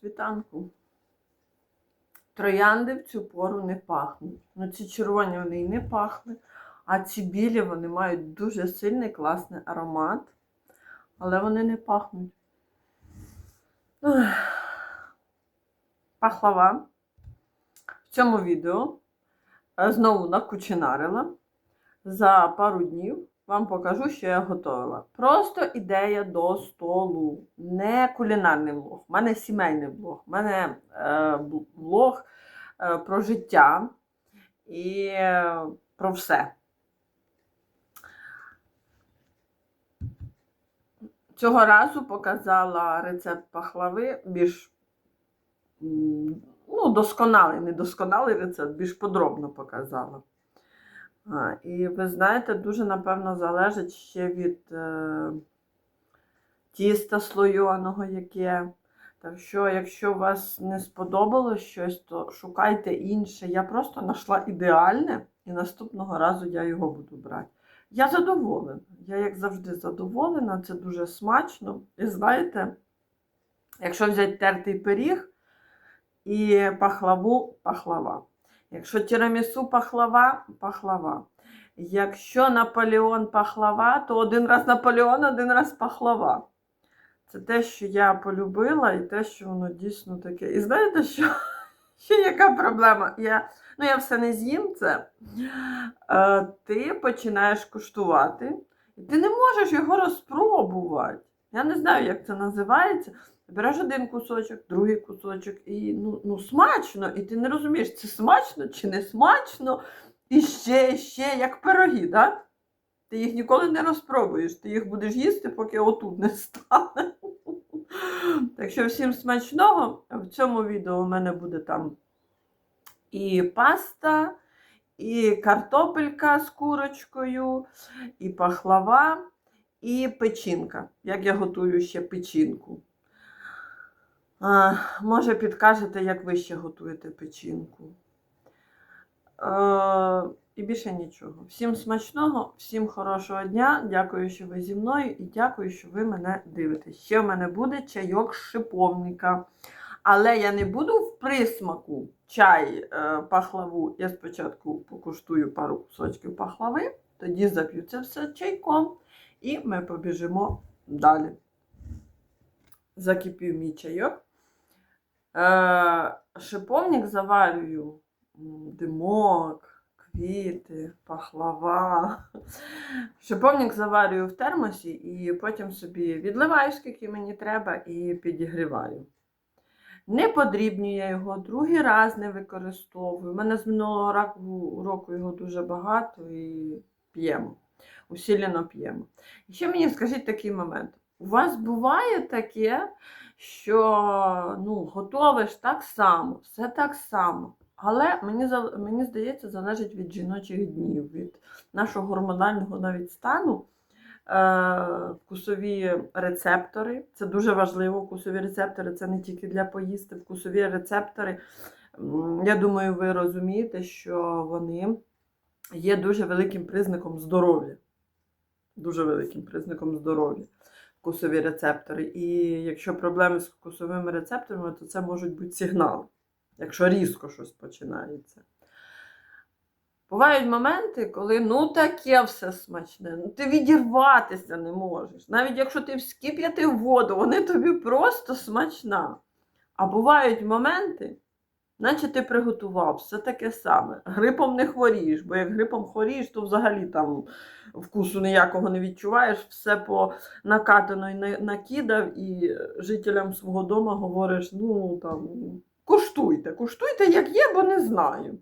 світанку. Троянди в цю пору не пахнуть. Ну, ці червоні вони і не пахли, а ці білі вони мають дуже сильний класний аромат, але вони не пахнуть. Пахлава. В цьому відео е, знову накучинарила. За пару днів вам покажу, що я готувала. Просто ідея до столу. Не кулінарний влог. У мене сімейний влог. У мене е, влог е, про життя і е, про все. Цього разу показала рецепт пахлави більш ну, досконалий, не досконалий рецепт, більш подробно показала. І ви знаєте, дуже, напевно, залежить ще від е, тіста слойоного, яке. Так що, якщо вас не сподобалось щось, то шукайте інше. Я просто знайшла ідеальне, і наступного разу я його буду брати. Я задоволена. Я, як завжди, задоволена, це дуже смачно. І знаєте, якщо взяти тертий пиріг і пахлаву пахлава. Якщо тірамісу пахлава, пахлава. Якщо Наполеон пахлава, то один раз Наполеон, один раз пахлава. Це те, що я полюбила, і те, що воно дійсно таке. І знаєте, що? Ще яка проблема? Я, ну, я все не з'їм це. Е, ти починаєш куштувати, і ти не можеш його розпробувати. Я не знаю, як це називається. Береш один кусочок, другий кусочок, і ну, ну смачно, і ти не розумієш, це смачно чи не смачно, і ще, ще, як пироги, да? Ти їх ніколи не розпробуєш, ти їх будеш їсти, поки отут не стане. Так що всім смачного. В цьому відео у мене буде там і паста, і картопелька з курочкою, і пахлава, і печінка. Як я готую ще печінку. А, може, підкажете, як ви ще готуєте печінку. Е, і більше нічого. Всім смачного, всім хорошого дня. Дякую, що ви зі мною, і дякую, що ви мене дивитесь. Ще в мене буде чайок шиповника. Але я не буду в присмаку чай е, пахлаву. Я спочатку покуштую пару кусочків пахлави, тоді зап'ю це все чайком, і ми побіжимо далі. Закипів мій чайок. Е, шиповник заварюю димок, квіти, пахлава. Шиповник заварюю в термосі і потім собі відливаю, скільки мені треба, і підігріваю. Не подрібнюю я його, другий раз не використовую. У мене з минулого року його дуже багато і п'ємо. Усілено п'ємо. І ще мені скажіть такий момент. У вас буває таке, що ну, готовиш так само, все так само. Але мені, мені здається, залежить від жіночих днів, від нашого гормонального навіть стану. Е, вкусові рецептори. Це дуже важливо. Вкусові рецептори це не тільки для поїсти. Вкусові рецептори, я думаю, ви розумієте, що вони є дуже великим признаком здоров'я. Дуже великим признаком здоров'я. Вкусові рецептори. І якщо проблеми з вкусовими рецепторами, то це можуть бути сигнали, якщо різко щось починається. Бувають моменти, коли ну таке все смачне, ну ти відірватися не можеш. Навіть якщо ти вскип'ятив воду, вони тобі просто смачна. А бувають моменти, наче ти приготував все таке саме. Грипом не хворієш, бо як грипом хворієш, то взагалі там вкусу ніякого не відчуваєш, все по накатано і на- накидав, і жителям свого дому говориш: ну там, куштуйте, куштуйте, як є, бо не знаю.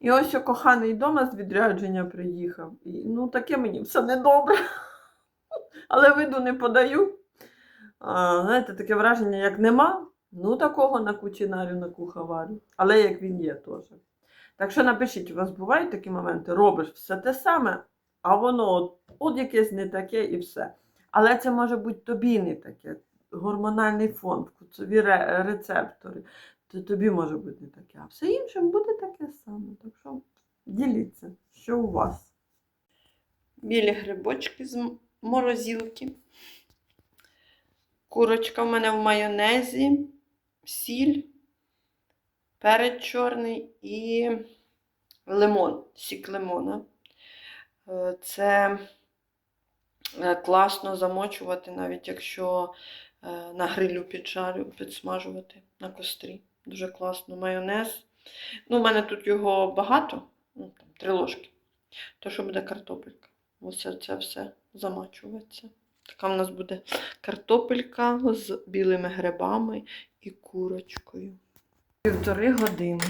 І ось що коханий дома з відрядження приїхав. І, ну, таке мені все недобре. Але виду не подаю. А, знаєте, таке враження, як нема, ну такого на кучинарю, на куховарю. Але як він є теж. Так що напишіть, у вас бувають такі моменти, робиш все те саме, а воно от, от якесь не таке і все. Але це може бути тобі не таке. Гормональний фон, вкусові рецептори то тобі може бути не таке, а все інше буде таке саме. Так що діліться, що у вас. Білі грибочки з м- морозилки. Курочка в мене в майонезі, сіль, перець чорний і лимон, сік лимона. Е, Це е, класно замочувати, навіть якщо е, на грилю піджарю, підсмажувати на кострі. Дуже класно. Майонез. Ну, у мене тут його багато, ну, там, три ложки. То, що буде картопелька. Ось це все замачується. Така в нас буде картопелька з білими грибами і курочкою. Півтори години.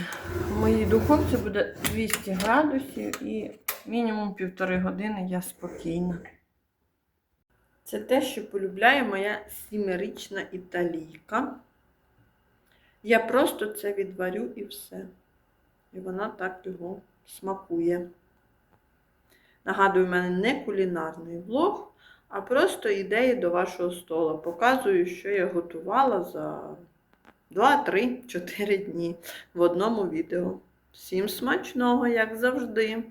В моїй духовці буде 200 градусів і мінімум півтори години я спокійна. Це те, що полюбляє моя сімерична італійка. Я просто це відварю і все. І вона так його смакує. Нагадую, в мене не кулінарний влог, а просто ідеї до вашого стола. Показую, що я готувала за 2, 3, 4 дні в одному відео. Всім смачного, як завжди!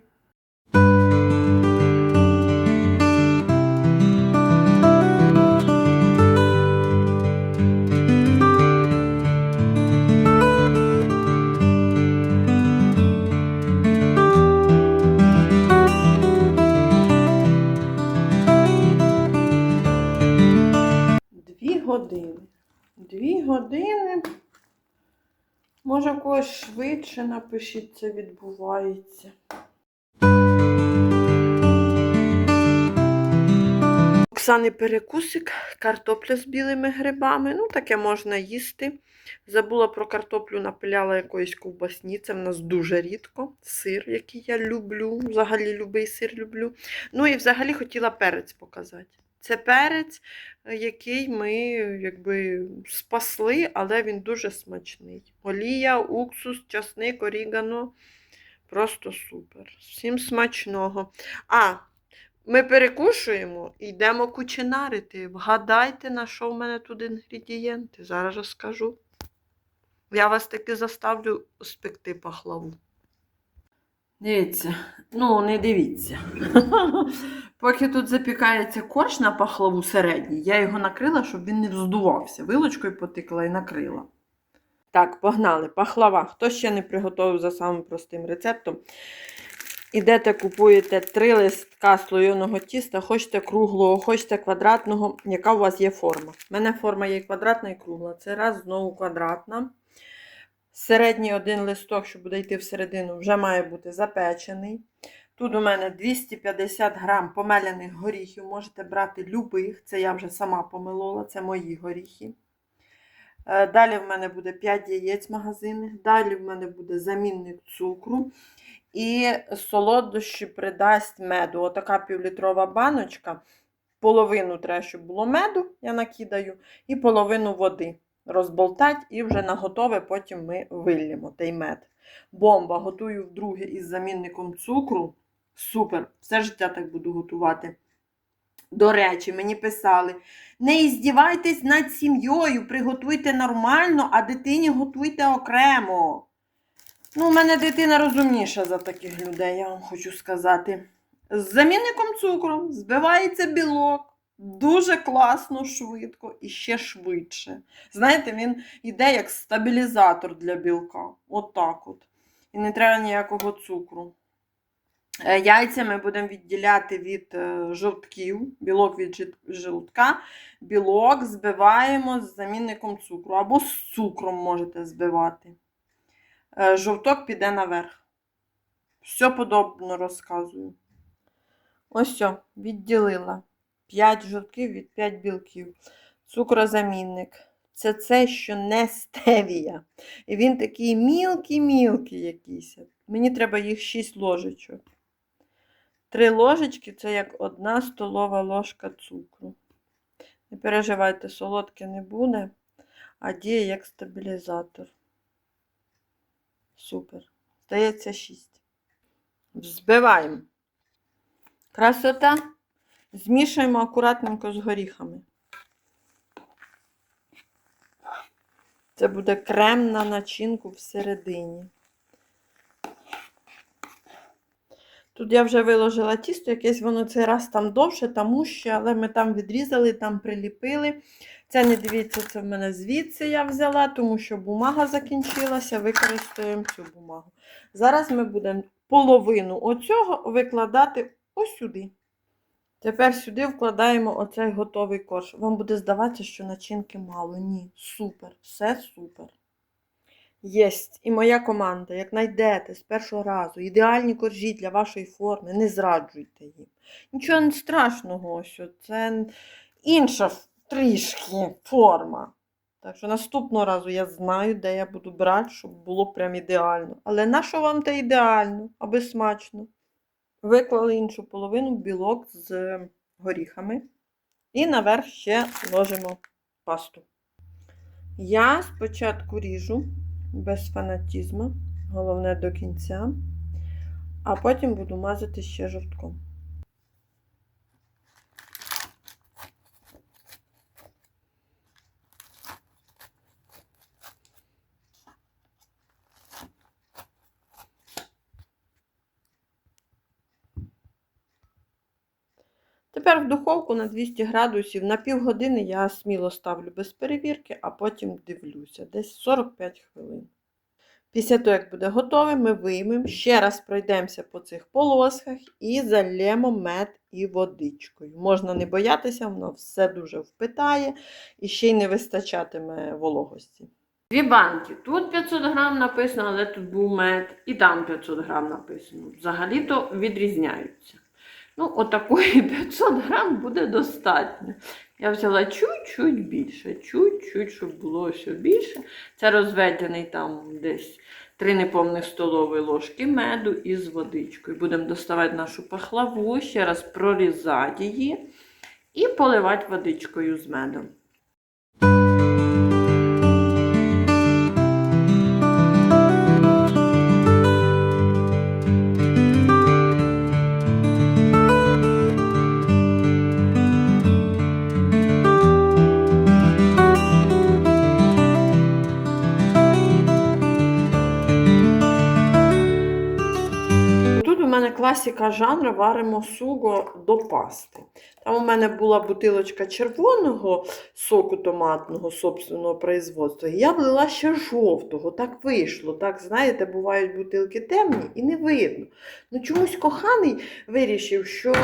Дві години. Дві години. Може, когось швидше напишіть, це відбувається. Оксани перекусик, картопля з білими грибами. Ну, таке можна їсти. Забула про картоплю, напиляла якоїсь ковбасні. Це в нас дуже рідко. Сир, який я люблю. Взагалі любий сир люблю. Ну і взагалі хотіла перець показати. Це перець, е, який ми якби спасли, але він дуже смачний. Олія, уксус, часник, орігано. Просто супер. Всім смачного. А, ми перекушуємо і йдемо кучинарити. Вгадайте, на що в мене тут інгредієнти. Зараз розкажу. Я вас таки заставлю спекти пахлаву. Дивіться, ну не дивіться. Поки тут запікається корж на пахлаву середній, я його накрила, щоб він не вздувався. Вилочкою потикла і накрила. Так, погнали. Пахлава. Хто ще не приготував за самим простим рецептом? Ідете, купуєте три листка слоєного тіста, хочете круглого, хочете квадратного, яка у вас є форма. У мене форма є квадратна і кругла. Це раз знову квадратна. Середній один листок, що буде йти всередину, вже має бути запечений. Тут у мене 250 грам помеляних горіхів. Можете брати любих. Це я вже сама помилола, це мої горіхи. Е, Далі в мене буде 5 яєць магазинних. Далі в мене буде замінник цукру. І солодощі придасть меду. Отака півлітрова баночка. Половину треба, щоб було меду, я накидаю, і половину води. Розболтать і вже на готове потім ми виллємо той мед. Бомба. Готую вдруге із замінником цукру. Супер. Все життя так буду готувати. До речі, мені писали: не іздівайтесь над сім'єю, приготуйте нормально, а дитині готуйте окремо. Ну, у мене дитина розумніша за таких людей, я вам хочу сказати. З замінником цукру збивається білок. Дуже класно, швидко і ще швидше. Знаєте, він йде як стабілізатор для білка. Отак от. І не треба ніякого цукру. Е, Яйця ми будемо відділяти від е, жовтків, білок від жовтка. Білок збиваємо з замінником цукру. Або з цукром можете збивати. Е, Жовток піде наверх. Все подобно розказую. Ось все, відділила. 5 жовтків від 5 білків. Цукрозамінник. Це це, що не стевія. І він такий мілкий-мілкий якийсь. Мені треба їх 6 ложечок. Три ложечки це як одна столова ложка цукру. Не переживайте, солодке не буде, а діє як стабілізатор. Супер. Здається, 6. Взбиваємо. Красота. Змішуємо акуратненько з горіхами. Це буде крем на начинку всередині. Тут я вже виложила тісто, якесь воно цей раз там довше, там уще, але ми там відрізали, там приліпили. Це не дивіться, це в мене звідси я взяла, тому що бумага закінчилася, використаємо цю бумагу. Зараз ми будемо половину оцього викладати ось сюди. Тепер сюди вкладаємо оцей готовий корж. Вам буде здаватися, що начинки мало. Ні, супер, все супер. Єсть. І моя команда, як знайдете з першого разу ідеальні коржі для вашої форми, не зраджуйте їм. Нічого не страшного, що це інша трішки форма. Так що наступного разу я знаю, де я буду брати, щоб було прям ідеально. Але на що вам те ідеально, аби смачно? Виклали іншу половину білок з горіхами. І наверх ще ложимо пасту. Я спочатку ріжу без фанатізму, головне до кінця, а потім буду мазати ще жовтком. Тепер в духовку на 200 градусів на півгодини я сміло ставлю без перевірки, а потім дивлюся, десь 45 хвилин. Після того, як буде готове, ми виймемо, ще раз пройдемося по цих полосках і залємо мед і водичкою. Можна не боятися, воно все дуже впитає і ще й не вистачатиме вологості. Дві банки. Тут 500 грам написано, але тут був мед, і там 500 грам написано. Взагалі-то відрізняються. Ну, отакої 500 грам буде достатньо. Я взяла чуть-чуть більше, чуть-чуть, щоб було ще більше. Це розведений там десь 3 неповних столові ложки меду із водичкою. Будемо доставати нашу пахлаву, ще раз прорізати її і поливати водичкою з медом. Класика жанру варимо суго до пасти. Там у мене була бутилочка червоного соку томатного собственного производства. І я влила ще жовтого. Так вийшло. Так, знаєте, бувають бутилки темні і не видно. Ну чомусь коханий вирішив, що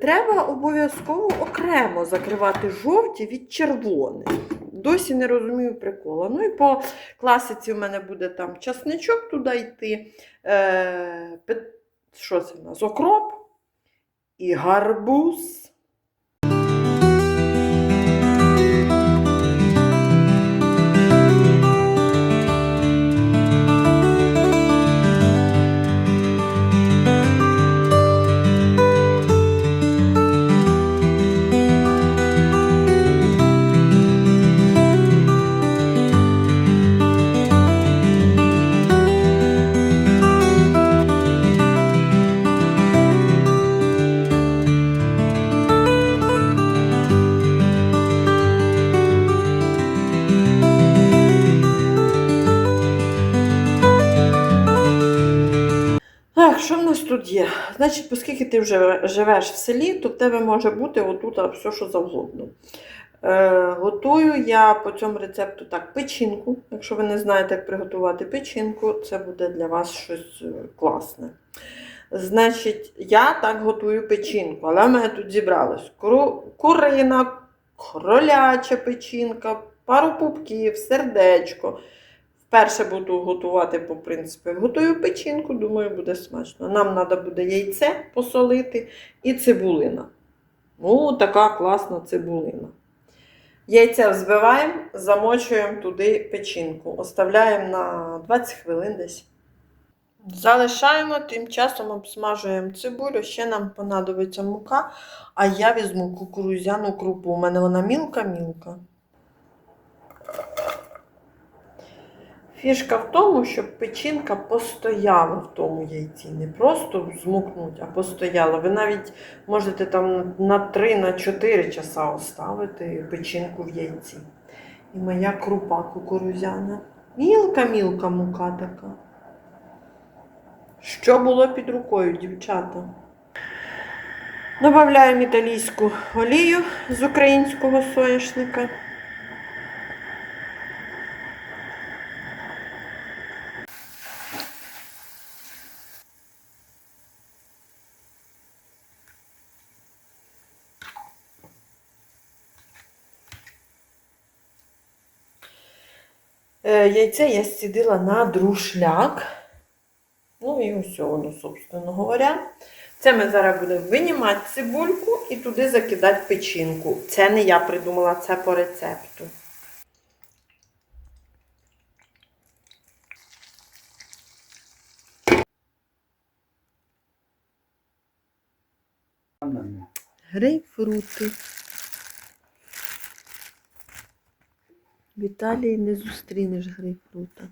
треба обов'язково окремо закривати жовті від червоних. Досі не розумію прикола. Ну і по класиці в мене буде там часничок туди йти. Е, що це в нас? Окроп і гарбуз. Є? Значить, оскільки ти вже живеш в селі, то в тебе може бути отут все, що завгодно. Е, готую я по цьому рецепту так печінку. Якщо ви не знаєте, як приготувати печінку, це буде для вас щось е, класне. Значить, я так готую печінку, але в мене тут зібралось Кру- курина, кроляча печінка, пару пупків, сердечко. Вперше буду готувати, по принципі, готую печінку, думаю, буде смачно. Нам треба буде яйце посолити і цибулина. Ну, така класна цибулина. Яйце взбиваємо, замочуємо туди печінку. Оставляємо на 20 хвилин десь. Залишаємо, тим часом обсмажуємо цибулю, ще нам понадобиться мука, а я візьму кукурузяну крупу. У мене вона мілка-мілка. Фішка в тому, щоб печінка постояла в тому яйці. Не просто змукнуть, а постояла. Ви навіть можете там на 3-4 часа оставити печінку в яйці. І моя крупа кукурузяна. Мілка-мілка мука така. Що було під рукою, дівчата? Добавляємо італійську олію з українського соняшника. Яйце я стідила на друшляк. Ну і ось воно, собственно говоря. Це ми зараз будемо винімати цибульку і туди закидати печінку. Це не я придумала, це по рецепту. Грейпфрути. В Італії не зустрінеш грейпфрута.